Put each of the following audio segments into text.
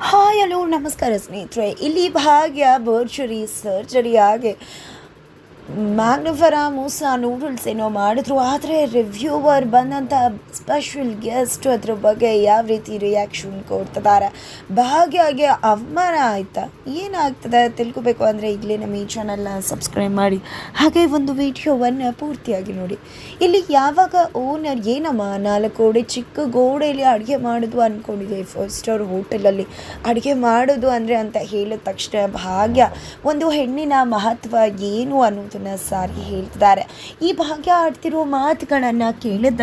Hi hello ನಮಸ್ಕಾರ ಸ್ನೇಹಿತರೆ. ಇಲ್ಲಿ ಭಾಗ್ಯ ಭರ್ಜರಿ ಸರ್ಜರಿ ಆಗಿ ಮ್ಯಾಗ್ನಿಫರಾ ಮೂಸ ನೂಡಲ್ಸ್ ಏನೋ ಮಾಡಿದ್ರು, ಆದರೆ ರಿವ್ಯೂವರ್ ಬಂದಂಥ ಸ್ಪೆಷಲ್ ಗೆಸ್ಟ್ ಅದ್ರ ಬಗ್ಗೆ ಯಾವ ರೀತಿ ರಿಯಾಕ್ಷನ್ ಕೊಡ್ತಿದ್ದಾರೆ ಭಾಗ್ಯಗೆ ಅವಮಾನ ಆಯ್ತಾ? ಏನಾಗ್ತದೆ ತಿಳ್ಕೊಬೇಕು ಅಂದರೆ ಈಗಲೇ ನಮ್ಮ ಈ ಚಾನಲ್ನ ಸಬ್ಸ್ಕ್ರೈಬ್ ಮಾಡಿ. ಹಾಗೆ ಒಂದು ವಿಡಿಯೋವನ್ನು ಪೂರ್ತಿಯಾಗಿ ನೋಡಿ. ಇಲ್ಲಿ ಯಾವಾಗ ಓನರ್ ಏನಮ್ಮ ನಾಲ್ಕು ಗೋಡೆ ಚಿಕ್ಕ ಗೋಡೆಯಲ್ಲಿ ಅಡುಗೆ ಮಾಡೋದು ಅಂದ್ಕೊಂಡಿದ್ದೆ ಫೈವ್ ಸ್ಟಾರ್ ಹೋಟೆಲಲ್ಲಿ ಅಡುಗೆ ಮಾಡೋದು ಅಂದರೆ ಅಂತ ಹೇಳಿದ ತಕ್ಷಣ ಭಾಗ್ಯ, ಒಂದು ಹೆಣ್ಣಿನ ಮಹತ್ವ ಏನು ಅನ್ನೋದನ್ನು ಸಾರಿ ಹೇಳ್ತಿದ್ದಾರೆ. ಈ ಭಾಗ್ಯ ಆಡ್ತಿರೋ ಮಾತುಗಳನ್ನು ಕೇಳಿದ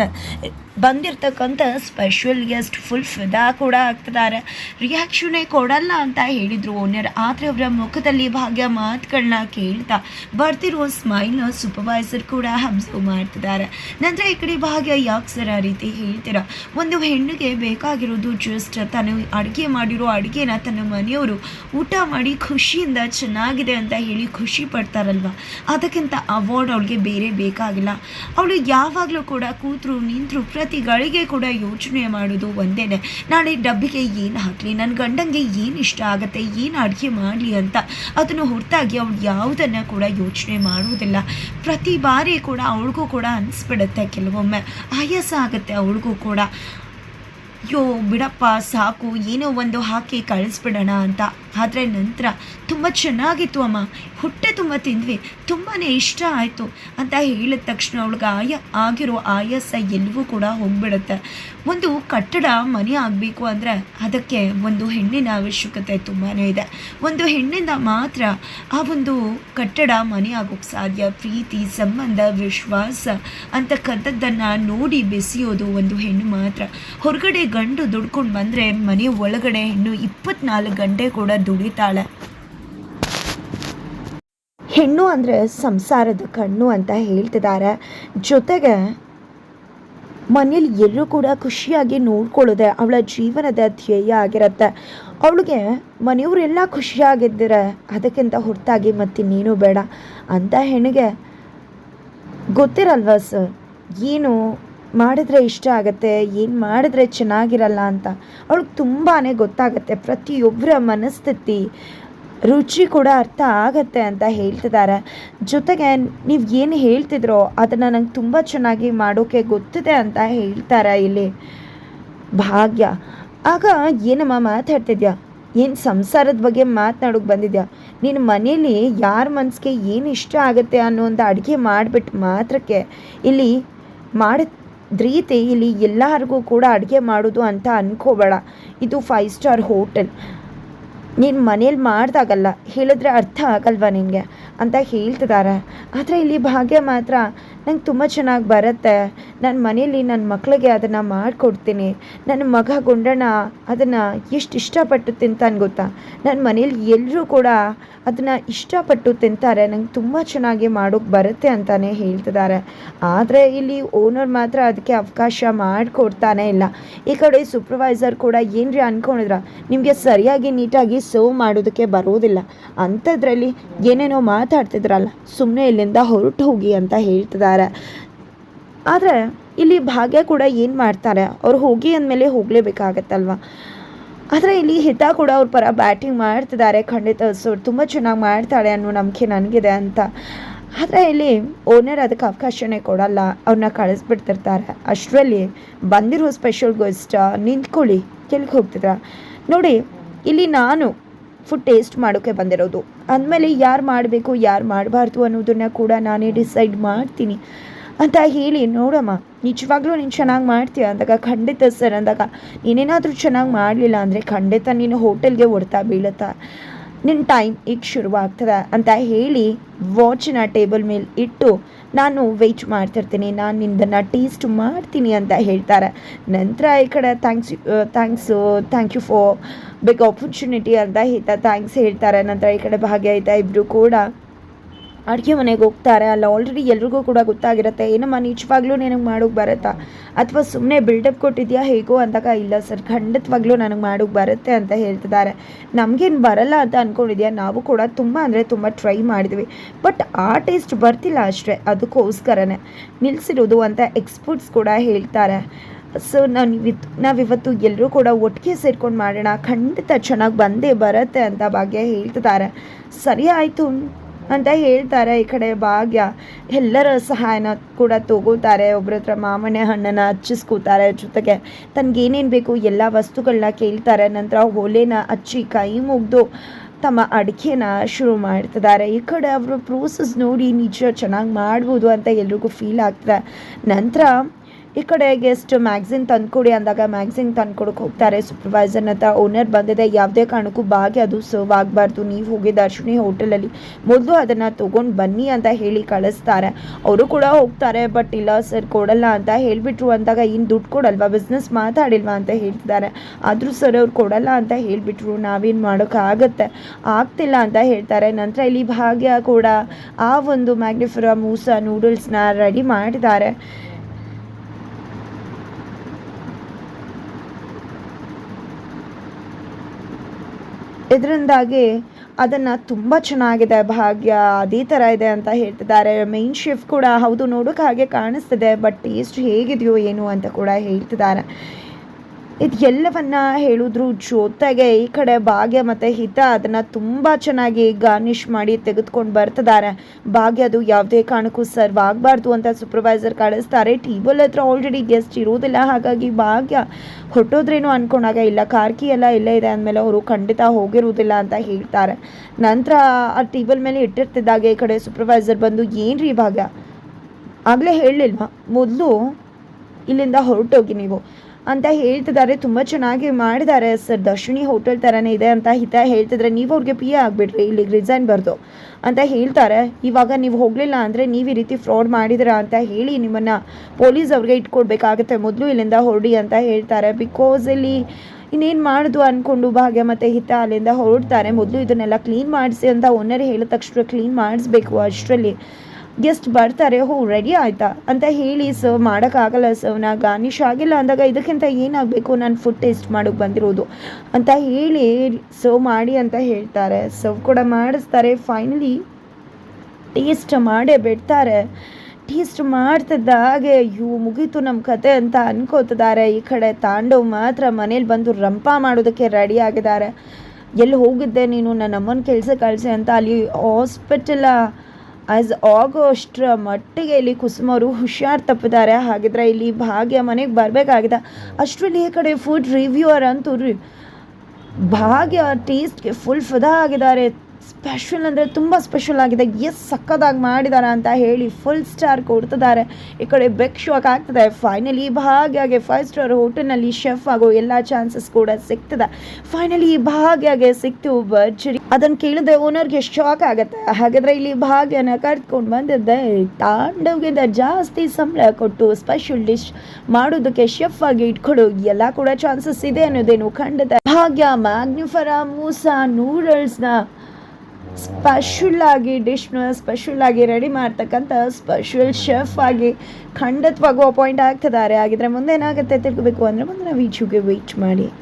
ಬಂದಿರ್ತಕ್ಕಂಥ ಸ್ಪೆಷಲ್ ಗೆಸ್ಟ್ ಫುಲ್ ಫಿದಾ ಕೂಡ ಆಗ್ತಿದ್ದಾರೆ. ರಿಯಾಕ್ಷನೇ ಕೊಡಲ್ಲ ಅಂತ ಹೇಳಿದರು ಓನರ್. ಆದರೆ ಅವರ ಮುಖದಲ್ಲಿ ಭಾಗ್ಯ ಮಾತುಗಳನ್ನ ಕೇಳ್ತಾ ಬರ್ತಿರೋ ಸ್ಮೈಲ್ ಸೂಪರ್ವೈಸರ್ ಕೂಡ ಅಬ್ಸರ್ವ್ ಮಾಡ್ತಿದ್ದಾರೆ. ನಂತರ ಈ ಕಡೆ ಭಾಗ್ಯ ಯಾಕೆ ಸರ್ ಆ ರೀತಿ ಹೇಳ್ತೀರ? ಒಂದು ಹೆಣ್ಣಿಗೆ ಬೇಕಾಗಿರೋದು ಜಸ್ಟ್ ತಾನು ಅಡುಗೆ ಮಾಡಿರೋ ಅಡುಗೆನ ತನ್ನ ಮನೆಯವರು ಊಟ ಮಾಡಿ ಖುಷಿಯಿಂದ ಚೆನ್ನಾಗಿದೆ ಅಂತ ಹೇಳಿ ಖುಷಿ ಪಡ್ತಾರಲ್ವ? ಅದಕ್ಕಿಂತ ಅವಾರ್ಡ್ ಅವಳಿಗೆ ಬೇರೆ ಬೇಕಾಗಿಲ್ಲ. ಅವಳು ಯಾವಾಗಲೂ ಕೂಡ ಕೂತರು ನಿಂತರು ಪ್ರತಿ ಗಳಿಗೆ ಕೂಡ ಯೋಚನೆ ಮಾಡೋದು ಒಂದೇನೆ. ನಾಳೆ ಡಬ್ಬಿಗೆ ಏನು ಹಾಕಲಿ? ನನ್ನ ಗಂಡಂಗೆ ಏನು ಇಷ್ಟ ಆಗುತ್ತೆ? ಏನು ಅಡುಗೆ ಮಾಡಲಿ ಅಂತ. ಅದನ್ನು ಹೊರತಾಗಿ ಅವಳು ಯಾವುದನ್ನು ಕೂಡ ಯೋಚನೆ ಮಾಡುವುದಿಲ್ಲ. ಪ್ರತಿ ಬಾರಿ ಕೂಡ ಅವಳಿಗೂ ಕೂಡ ಅನಿಸ್ಬಿಡುತ್ತೆ ಕೆಲವೊಮ್ಮೆ. ಆಯಾಸ ಆಗುತ್ತೆ ಅವಳಿಗೂ ಕೂಡ. ಅಯ್ಯೋ ಬಿಡಪ್ಪ, ಸಾಕು. ಏನೋ ಒಂದು ಹಾಕಿ ಕಳಿಸ್ಬಿಡೋಣ ಅಂತ. ಆದರೆ ನಂತರ ತುಂಬ ಚೆನ್ನಾಗಿತ್ತು ಅಮ್ಮ. ಹೊಟ್ಟೆ ತುಂಬ ತಿಂದ್ವಿ. ತುಂಬಾ ಇಷ್ಟ ಆಯಿತು ಅಂತ ಹೇಳಿದ ತಕ್ಷಣ ಅವಳಿಗೆ ಆಯ, ಆಗಿರೋ ಆಯಾಸ ಎಲ್ಲವೂ ಕೂಡ ಹೋಗ್ಬಿಡುತ್ತೆ. ಒಂದು ಕಟ್ಟಡ ಮನೆ ಆಗಬೇಕು ಅಂದರೆ ಅದಕ್ಕೆ ಒಂದು ಹೆಣ್ಣಿನ ಅವಶ್ಯಕತೆ ತುಂಬಾ ಇದೆ. ಒಂದು ಹೆಣ್ಣಿಂದ ಮಾತ್ರ ಆ ಒಂದು ಕಟ್ಟಡ ಮನೆ ಆಗೋಕ್ಕೆ ಸಾಧ್ಯ, ಪ್ರೀತಿ, ಸಂಬಂಧ, ವಿಶ್ವಾಸ ಅಂತಕ್ಕಂಥದ್ದನ್ನು ನೋಡಿ ಬೆಸೆಯೋದು ಒಂದು ಹೆಣ್ಣು ಮಾತ್ರ. ಹೊರಗಡೆ ಗಂಡು ದುಡ್ಕೊಂಡು ಬಂದರೆ ಮನೆ ಒಳಗಡೆ ಹೆಣ್ಣು ಇಪ್ಪತ್ನಾಲ್ಕು ಗಂಟೆ ಕೂಡ ದುಡಿತಾಳೆ ಹೆಣ್ಣು ಅಂದರೆ ಸಂಸಾರದ ಕಣ್ಣು ಅಂತ ಹೇಳ್ತಿದ್ದಾರೆ. ಜೊತೆಗೆ ಮನೇಲಿ ಎಲ್ಲರೂ ಕೂಡ ಖುಷಿಯಾಗಿ ನೋಡ್ಕೊಳ್ಳೋದೆ ಅವಳ ಜೀವನದ ಧ್ಯೇಯ ಆಗಿರುತ್ತೆ. ಅವಳಿಗೆ ಮನೆಯವರೆಲ್ಲ ಖುಷಿಯಾಗಿದ್ದರೆ ಅದಕ್ಕಿಂತ ಹೊರತಾಗಿ ಮತ್ತಿನ್ನೇನು ಬೇಡ. ಅಂತ ಹೆಣ್ಣಿಗೆ ಗೊತ್ತಿರಲ್ವ ಸರ್? ಏನು ಮಾಡಿದ್ರೆ ಇಷ್ಟ ಆಗುತ್ತೆ, ಏನು ಮಾಡಿದ್ರೆ ಚೆನ್ನಾಗಿರಲ್ಲ ಅಂತ ಅವಳಿಗೆ ತುಂಬಾ ಗೊತ್ತಾಗತ್ತೆ. ಪ್ರತಿಯೊಬ್ಬರ ಮನಸ್ಥಿತಿ ರುಚಿ ಕೂಡ ಅರ್ಥ ಆಗತ್ತೆ ಅಂತ ಹೇಳ್ತಿದ್ದಾರೆ ಜೊತೆಗೆ ನೀವು ಏನು ಹೇಳ್ತಿದ್ರೋ ಅದನ್ನು ನಂಗೆ ತುಂಬ ಚೆನ್ನಾಗಿ ಮಾಡೋಕ್ಕೆ ಗೊತ್ತಿದೆ ಅಂತ ಹೇಳ್ತಾರೆ ಇಲ್ಲಿ ಭಾಗ್ಯ. ಆಗ ಏನಮ್ಮ ಮಾತಾಡ್ತಿದ್ಯಾ? ಏನು ಸಂಸಾರದ ಬಗ್ಗೆ ಮಾತನಾಡೋಕೆ ಬಂದಿದ್ಯಾ? ನಿನ್ನ ಮನೇಲಿ ಯಾರ ಮನಸ್ಸಿಗೆ ಏನು ಇಷ್ಟ ಆಗುತ್ತೆ ಅನ್ನೋ ಒಂದು ಅಡುಗೆ ಮಾಡಿಬಿಟ್ಟು ಮಾತ್ರಕ್ಕೆ ಇಲ್ಲಿ ಮಾಡಿದ ರೀತಿ ಇಲ್ಲಿ ಎಲ್ಲರಿಗೂ ಕೂಡ ಅಡುಗೆ ಮಾಡೋದು ಅಂತ ಅನ್ಕೋಬೇಡ. ಇದು ಫೈವ್ ಸ್ಟಾರ್ ಹೋಟೆಲ್ ನೀನು ಮನೇಲಿ ಮಾಡ್ದಾಗಲ್ಲ, ಹೇಳಿದ್ರೆ ಅರ್ಥ ಆಗಲ್ವಾ ನಿನಗೆ? ಅಂತ ಹೇಳ್ತಿದ್ದಾರೆ ಆದರೆ ಇಲ್ಲಿ ಭಾಗ್ಯ ಮಾತ್ರ ನಂಗೆ ತುಂಬ ಚೆನ್ನಾಗಿ ಬರುತ್ತೆ. ನನ್ನ ಮನೇಲಿ ನನ್ನ ಮಕ್ಕಳಿಗೆ ಅದನ್ನು ಮಾಡಿಕೊಡ್ತೀನಿ. ನನ್ನ ಮಗ ಗುಂಡಣ್ಣ ಅದನ್ನು ಎಷ್ಟು ಇಷ್ಟಪಟ್ಟು ತಿಂತಾನೆ ಗೊತ್ತಾ? ನನ್ನ ಮನೇಲಿ ಎಲ್ಲರೂ ಕೂಡ ಅದನ್ನು ಇಷ್ಟಪಟ್ಟು ತಿಂತಾರೆ. ನಂಗೆ ತುಂಬ ಚೆನ್ನಾಗಿ ಮಾಡೋಕ್ಕೆ ಬರುತ್ತೆ ಅಂತಲೇ ಹೇಳ್ತಿದ್ದಾರೆ ಆದರೆ ಇಲ್ಲಿ ಓನರ್ ಮಾತ್ರ ಅದಕ್ಕೆ ಅವಕಾಶ ಮಾಡಿಕೊಡ್ತಾನೆ ಇಲ್ಲ. ಈ ಕಡೆ ಸೂಪರ್ವೈಸರ್ ಕೂಡ ಏನ್ರಿ ಅನ್ಕೊಂಡಿದ್ರ? ನಿಮಗೆ ಸರಿಯಾಗಿ ನೀಟಾಗಿ ಸರ್ವ್ ಮಾಡೋದಕ್ಕೆ ಬರೋದಿಲ್ಲ ಅಂಥದ್ರಲ್ಲಿ ಏನೇನೋ ಮಾತಾಡ್ತಿದ್ರಲ್ಲ ಸುಮ್ಮನೆ ಇಲ್ಲಿಂದ ಹೊರಟು ಹೋಗಿ ಅಂತ ಹೇಳ್ತಿದ್ದಾರೆ. ಆದರೆ ಇಲ್ಲಿ ಭಾಗ್ಯ ಕೂಡ ಏನು ಮಾಡ್ತಾರೆ? ಅವ್ರು ಹೋಗಿ ಅಂದಮೇಲೆ ಹೋಗಲೇಬೇಕಾಗತ್ತಲ್ವ? ಆದರೆ ಇಲ್ಲಿ ಹಿತ ಕೂಡ ಅವ್ರ ಪರ ಬ್ಯಾಟಿಂಗ್ ಮಾಡ್ತಿದ್ದಾರೆ. ಖಂಡಿತ ಸೋರ್, ತುಂಬ ಚೆನ್ನಾಗಿ ಮಾಡ್ತಾಳೆ ಅನ್ನೋ ನಂಬಿಕೆ ನನಗಿದೆ ಅಂತ. ಆದರೆ ಇಲ್ಲಿ ಓನರ್ ಅದಕ್ಕೆ ಅವಕಾಶನೇ ಕೊಡಲ್ಲ. ಅವ್ರನ್ನ ಕಳಿಸ್ಬಿಡ್ತಿರ್ತಾರೆ. ಅಷ್ಟರಲ್ಲಿ ಬಂದಿರೋ ಸ್ಪೆಷಲ್ ಗೆಸ್ಟ್ ನಿಂತ್ಕೊಳ್ಳಿ ಕೆಳಗೆ ಹೋಗ್ತಿದ್ರ? ನೋಡಿ ಇಲ್ಲಿ ನಾನು ಫುಡ್ ಟೇಸ್ಟ್ ಮಾಡೋಕ್ಕೆ ಬಂದಿರೋದು. ಅಂದಮೇಲೆ ಯಾರು ಮಾಡಬೇಕು, ಯಾರು ಮಾಡಬಾರ್ದು ಅನ್ನೋದನ್ನು ಕೂಡ ನಾನೇ ಡಿಸೈಡ್ ಮಾಡ್ತೀನಿ. ಅಂತ ಹೇಳಿ, ನೋಡಮ್ಮ, ನಿಜವಾಗ್ಲೂ ನೀನು ಚೆನ್ನಾಗಿ ಮಾಡ್ತೀಯ? ಅಂದಾಗ, ಖಂಡಿತ ಸರ್ ಅಂದಾಗ, ನೀನೇನಾದರೂ ಚೆನ್ನಾಗಿ ಮಾಡಲಿಲ್ಲ ಅಂದರೆ ಖಂಡಿತ ನೀನು ಹೋಟೆಲ್ಗೆ ಹೊಡ್ತಾ ಬೀಳುತ್ತಾ? ನಿನ್ನ ಟೈಮ್ ಈಗ ಶುರುವಾಗ್ತದೆ ಅಂತ ಹೇಳಿ ವಾಚನ್ನ ಟೇಬಲ್ ಮೇಲೆ ಇಟ್ಟು ನಾನು ವೆಯ್ಟ್ ಮಾಡ್ತಿರ್ತೀನಿ, ನಾನು ನಿಂದನ್ನು ಟೇಸ್ಟ್ ಮಾಡ್ತೀನಿ ಅಂತ ಹೇಳ್ತಾರೆ. ನಂತರ ಈ ಕಡೆ thanks thanks thank you for big opportunity ಅಂತ ಹೇಳ್ತಾ ಥ್ಯಾಂಕ್ಸ್ ಹೇಳ್ತಾರೆ. ನಂತರ ಈ ಕಡೆ ಭಾಗ್ಯ ಆಯ್ತಾ ಇಬ್ಬರು ಕೂಡ ಅಡುಗೆ ಮನೆಗೆ ಹೋಗ್ತಾರೆ. ಅಲ್ಲ ಆಲ್ರೆಡಿ ಎಲ್ರಿಗೂ ಕೂಡ ಗೊತ್ತಾಗಿರುತ್ತೆ. ಏನಮ್ಮ, ನಿಜವಾಗ್ಲೂ ನಿನಗೆ ಮಾಡೋಕ್ಕೆ ಬರುತ್ತಾ? ಅಥವಾ ಸುಮ್ಮನೆ ಬಿಲ್ಡಪ್ ಕೊಟ್ಟಿದ್ಯಾ ಹೇಗೋ ಅಂದಾಗ, ಇಲ್ಲ ಸರ್, ಖಂಡಿತವಾಗ್ಲೂ ನನಗೆ ಮಾಡೋಕ್ಕೆ ಬರುತ್ತೆ ಅಂತ ಹೇಳ್ತಿದ್ದಾರೆ. ನಮಗೇನು ಬರಲ್ಲ ಅಂತ ಅಂದ್ಕೊಂಡಿದ್ಯಾ ನಾವು ಕೂಡ ತುಂಬ ಅಂದರೆ ತುಂಬ ಟ್ರೈ ಮಾಡಿದ್ವಿ. ಬಟ್ ಆ ಟೇಸ್ಟ್ ಬರ್ತಿಲ್ಲ ಅಷ್ಟೇ, ಅದಕ್ಕೋಸ್ಕರನೇ. ನಿಲ್ಲಿಸಿರೋದು ಅಂತ ಎಕ್ಸ್ಪರ್ಟ್ಸ್ ಕೂಡ ಹೇಳ್ತಾರೆ. ಸೊ ನಾನು ಇವತ್ತು ನಾವಿವತ್ತು ಎಲ್ಲರೂ ಕೂಡ ಒಟ್ಟಿಗೆ ಸೇರ್ಕೊಂಡು ಮಾಡೋಣ. ಖಂಡಿತ ಚೆನ್ನಾಗಿ ಬಂದೇ ಬರುತ್ತೆ ಅಂತ ಭಾಗ್ಯ ಹೇಳ್ತಿದ್ದಾರೆ. ಸರಿ ಆಯಿತು. ಅಂತ ಹೇಳ್ತಾರೆ ಈ ಕಡೆ ಭಾಗ್ಯ. ಎಲ್ಲರ ಸಹಾಯನ ಕೂಡ ತಗೋತಾರೆ. ಒಬ್ರ ಹತ್ರ ಮಾಮನೆ ಹಣ್ಣನ್ನು ಹಚ್ಚಿಸ್ಕೋತಾರೆ. ಜೊತೆಗೆ ತನಗೇನೇನು ಬೇಕು ಎಲ್ಲ ವಸ್ತುಗಳನ್ನ ಕೇಳ್ತಾರೆ. ನಂತರ ಒಲೆನ ಹಚ್ಚಿ ಕೈ ಮುಗ್ದು ತಮ್ಮ ಅಡಿಕೆನ ಶುರು ಮಾಡ್ತಿದ್ದಾರೆ. ಈ ಕಡೆ ಅವರು ಪ್ರೋಸೆಸ್ ನೋಡಿ ನಿಜ ಚೆನ್ನಾಗಿ ಮಾಡ್ಬೋದು ಅಂತ ಎಲ್ರಿಗೂ ಫೀಲ್ ಆಗ್ತದೆ. ನಂತರ ಈ ಕಡೆ ಗೆಸ್ಟ್ ಮ್ಯಾಗ್ಝಿನ್ ತಂದ್ಕೊಡಿ ಅಂದಾಗ ಮ್ಯಾಗ್ಝಿನ್ ತಂದ್ಕೊಡಕ್ಕೆ ಹೋಗ್ತಾರೆ. ಸೂಪರ್ವೈಸರ್ ಹತ್ರ ಓನರ್ ಬಂದಿದೆ. ಯಾವುದೇ ಕಾರಣಕ್ಕೂ ಬಾಗಿ ಅದು ಸರ್ವ್ ಆಗಬಾರ್ದು. ನೀವು ಹೋಗಿ ದರ್ಶಿನಿ ಹೋಟೆಲಲ್ಲಿ ಮೊದಲು ಅದನ್ನು ತೊಗೊಂಡು ಬನ್ನಿ ಅಂತ ಹೇಳಿ ಕಳಿಸ್ತಾರೆ. ಅವರು ಕೂಡ ಹೋಗ್ತಾರೆ ಬಟ್ ಇಲ್ಲ ಸರ್ ಕೊಡಲ್ಲ ಅಂತ ಹೇಳಿಬಿಟ್ರು ಅಂದಾಗ ಇನ್ನು ದುಡ್ಡು ಕೊಡಲ್ವಾ? ಬಿಸ್ನೆಸ್ ಮಾತಾಡಿಲ್ವಾ ಅಂತ ಹೇಳ್ತಿದ್ದಾರೆ. ಆದರೂ ಸರ್ ಅವ್ರು ಕೊಡಲ್ಲ ಅಂತ ಹೇಳಿಬಿಟ್ರು. ನಾವೇನು ಮಾಡೋಕ್ಕಾಗತ್ತೆ ಆಗ್ತಿಲ್ಲ ಅಂತ ಹೇಳ್ತಾರೆ. ನಂತರ ಇಲ್ಲಿ ಭಾಗ್ಯ ಕೂಡ ಆ ಒಂದು ಮ್ಯಾಗ್ನಿಫರ ಮೂಸ ನೂಡಲ್ಸ್ನ ರೆಡಿ ಮಾಡಿದ್ದಾರೆ. ಇದರಿಂದಾಗಿ ಅದನ್ನು ತುಂಬ ಚೆನ್ನಾಗಿದೆ, ಭಾಗ್ಯ, ಅದೇ ಥರ ಇದೆ ಅಂತ ಹೇಳ್ತಿದ್ದಾರೆ. ಮೇನ್ ಶೆಫ್ ಕೂಡ ಹೌದು, ನೋಡೋಕೆ ಹಾಗೆ ಕಾಣಿಸ್ತಿದೆ ಬಟ್ ಟೇಸ್ಟ್ ಹೇಗಿದೆಯೋ ಏನು ಅಂತ ಕೂಡ ಹೇಳ್ತಿದ್ದಾರೆ. ಇದು ಎಲ್ಲವನ್ನ ಹೇಳಿದ್ರು ಜೊತೆಗೆ ಈ ಕಡೆ ಭಾಗ್ಯ ಮತ್ತು ಹಿತ ಅದನ್ನು ತುಂಬ ಚೆನ್ನಾಗಿ ಗಾರ್ನಿಷ್ ಮಾಡಿ ತೆಗೆದುಕೊಂಡು ಬರ್ತಿದ್ದಾರೆ ಭಾಗ್ಯ ಅದು ಯಾವುದೇ ಕಾರಣಕ್ಕೂ ಸರ್ವ್ ಆಗಬಾರ್ದು ಅಂತ ಸೂಪರ್ವೈಸರ್ ಕಳಿಸ್ತಾರೆ ಟೇಬಲ್ ಹತ್ರ ಆಲ್ರೆಡಿ ಗೆಸ್ಟ್ ಇರೋದಿಲ್ಲ ಹಾಗಾಗಿ ಭಾಗ್ಯ ಹೊಟ್ಟೋದ್ರೇನು ಅನ್ಕೊಂಡಾಗ ಇಲ್ಲ. ಕಾರ್ಕಿ ಎಲ್ಲ ಇಲ್ಲೇ ಇದೆ ಅಂದಮೇಲೆ ಅವರು ಖಂಡಿತ ಹೋಗಿರುವುದಿಲ್ಲ ಅಂತ ಹೇಳ್ತಾರೆ. ನಂತರ ಆ ಟೇಬಲ್ ಮೇಲೆ ಇಟ್ಟಿರ್ತಿದ್ದಾಗ ಈ ಕಡೆ ಸೂಪರ್ವೈಸರ್ ಬಂದು, ಏನ್ರಿ ಭಾಗ್ಯ? ಆಗಲೇ ಹೇಳಲಿಲ್ವಾ ಮೊದಲು ಇಲ್ಲಿಂದ ಹೊರಟೋಗಿ ನೀವು. ಅಂತ ಹೇಳ್ತಿದ್ದಾರೆ. ತುಂಬ ಚೆನ್ನಾಗಿ ಮಾಡಿದ್ದಾರೆ. ಸರ್ ದರ್ಶಿನಿ ಹೋಟೆಲ್ ಥರನೇ ಇದೆ ಅಂತ ಹಿತ ಹೇಳ್ತಿದ್ರೆ ನೀವು ಅವ್ರಿಗೆ ಪಿ ಎ ಆಗಿಬಿಡ್ರಿ. ಇಲ್ಲಿಗೆ ರಿಸೈನ್ ಬರ್ದು ಅಂತ ಹೇಳ್ತಾರೆ. ಇವಾಗ ನೀವು ಹೋಗಲಿಲ್ಲ ಅಂದರೆ ನೀವು ಈ ರೀತಿ ಫ್ರಾಡ್ ಮಾಡಿದಿರಾ ಅಂತ ಹೇಳಿ ನಿಮ್ಮನ್ನು ಪೊಲೀಸ್ ಅವ್ರಿಗೆ ಇಟ್ಕೊಡ್ಬೇಕಾಗತ್ತೆ. ಮೊದಲು ಇಲ್ಲಿಂದ ಹೊರಡಿ ಅಂತ ಹೇಳ್ತಾರೆ. ಬಿಕಾಸ್ ಇಲ್ಲಿ ಇನ್ನೇನು ಮಾಡೋದು ಅಂದ್ಕೊಂಡು ಭಾಗ್ಯ ಮತ್ತು ಹಿತ ಅಲ್ಲಿಂದ ಹೊರಡ್ತಾರೆ. ಮೊದಲು ಇದನ್ನೆಲ್ಲ ಕ್ಲೀನ್ ಮಾಡಿಸಿ ಅಂತ ಓನರ್ ಹೇಳಿದ ತಕ್ಷಣ ಕ್ಲೀನ್ ಮಾಡಿಸ್ಬೇಕು ಅಷ್ಟರಲ್ಲಿ. ಗೆಸ್ಟ್ ಬರ್ತಾರೆ ಹೋ ರೆಡಿ ಆಯ್ತಾ? ಅಂತ ಹೇಳಿ ಸರ್ವ್ ಮಾಡೋಕ್ಕಾಗಲ್ಲ ಸರ್ ನಾ ಗಾರ್ನಿಷ್ ಆಗಿಲ್ಲ ಅಂದಾಗ ಇದಕ್ಕಿಂತ ಏನಾಗಬೇಕು? ನಾನು ಫುಡ್ ಟೇಸ್ಟ್ ಮಾಡೋಕ್ಕೆ ಬಂದಿರೋದು. ಅಂತ ಹೇಳಿ ಸರ್ವ್ ಮಾಡಿ ಅಂತ ಹೇಳ್ತಾರೆ. ಸರ್ವ್ ಕೂಡ ಮಾಡಿಸ್ತಾರೆ. ಫೈನಲಿ ಟೇಸ್ಟ್ ಮಾಡೇ ಬಿಡ್ತಾರೆ. ಟೇಸ್ಟ್ ಮಾಡ್ತಿದ್ದ ಹಾಗೆ, ಅಯ್ಯೋ, ಮುಗೀತು ನಮ್ಮ ಕತೆ ಅಂತ ಅನ್ಕೋತಿದ್ದಾರೆ. ಈ ಕಡೆ ತಾಂಡವ್ ಮಾತ್ರ ಮನೇಲಿ ಬಂದು ರಂಪ ಮಾಡೋದಕ್ಕೆ ರೆಡಿ ಆಗಿದ್ದಾರೆ. ಎಲ್ಲಿ ಹೋಗಿದ್ದೆ ನೀನು? ನನ್ನ ಅಮ್ಮನ ಕೆಲಸ ಕಳಿಸಿ ಅಂತ ಅಲ್ಲಿ ಹಾಸ್ಪಿಟಲ ಆಸ್ ಆಗೋಷ್ಟರ ಮಟ್ಟಿಗೆ ಇಲ್ಲಿ ಕುಸುಮರು ಹುಷಾರು ತಪ್ಪಿದ್ದಾರೆ ಹಾಗಿದ್ರೆ ಇಲ್ಲಿ ಭಾಗ್ಯ ಮನೆಗೆ ಬರಬೇಕಾಗಿದೆ. ಅಷ್ಟರಲ್ಲಿ ಈ ಕಡೆ ಫುಡ್ ರಿವ್ಯೂವರ್ ಅಂತೂ ಭಾಗ್ಯ ಟೇಸ್ಟ್ಗೆ ಫುಲ್ ಫಿದಾ ಆಗಿದ್ದಾರೆ. ಸ್ಪೆಷಲ್ ಅಂದರೆ ತುಂಬ ಸ್ಪೆಷಲ್ ಆಗಿದೆ. ಎಸ್ ಸಕ್ಕದಾಗಿ ಮಾಡಿದ್ದಾರೆ ಅಂತ ಹೇಳಿ ಫುಲ್ ಸ್ಟಾರ್ ಕೊಡ್ತಿದ್ದಾರೆ. ಈ ಕಡೆ ಬೆಕ್ ಶಾಕ್ ಆಗ್ತದೆ. ಫೈನಲಿ ಭಾಗ್ಯಾಗೆ ಫೈವ್ ಸ್ಟಾರ್ ಹೋಟೆಲ್ನಲ್ಲಿ ಶೆಫ್ ಆಗೋ ಎಲ್ಲ ಚಾನ್ಸಸ್ ಕೂಡ ಸಿಗ್ತದೆ. ಫೈನಲಿ ಭಾಗ್ಯಾಗೆ ಸಿಕ್ತು ಭರ್ಜರಿ. ಅದನ್ನು ಕೇಳಿದ್ರೆ ಓನರ್ಗೆ ಶಾಕ್ ಆಗುತ್ತೆ. ಹಾಗಾದರೆ ಇಲ್ಲಿ ಭಾಗ್ಯನ ಕರೆದುಕೊಂಡು ಬಂದಿದ್ದೆ. ತಾಂಡವ್ಗಿಂತ ಜಾಸ್ತಿ ಸಂಬಳ ಕೊಟ್ಟು ಸ್ಪೆಷಲ್ ಡಿಶ್ ಮಾಡೋದಕ್ಕೆ ಶೆಫ್ ಆಗಿ ಇಟ್ಕೊಳ್ಳೋ ಎಲ್ಲ ಕೂಡ ಚಾನ್ಸಸ್ ಇದೆ ಅನ್ನೋದೇನು ಖಂಡಿತ. ಭಾಗ್ಯ ಮ್ಯಾಗ್ನಿಫರ ಮೂಸ ನೂಡಲ್ಸ್ನ ಸ್ಪೆಷಲ್ ಆಗಿ ಡಿಶ್ನ ಸ್ಪೆಷಲ್ ಆಗಿ ರೆಡಿ ಮಾಡ್ತಕ್ಕಂಥ ಸ್ಪೆಷಲ್ ಶೆಫ್ ಆಗಿ ಖಂಡಿತವಾಗೂ ಅಪಾಯಿಂಟ್ ಆಗ್ತಿದ್ದಾರೆ. ಮುಂದೆ ಏನಾಗುತ್ತೆ ತಿಳ್ಕೋಬೇಕು ಅಂದರೆ ನಾವು ವೀಡಿಯೋಗೆ ವೆಯ್ಟ್ ಮಾಡಿ.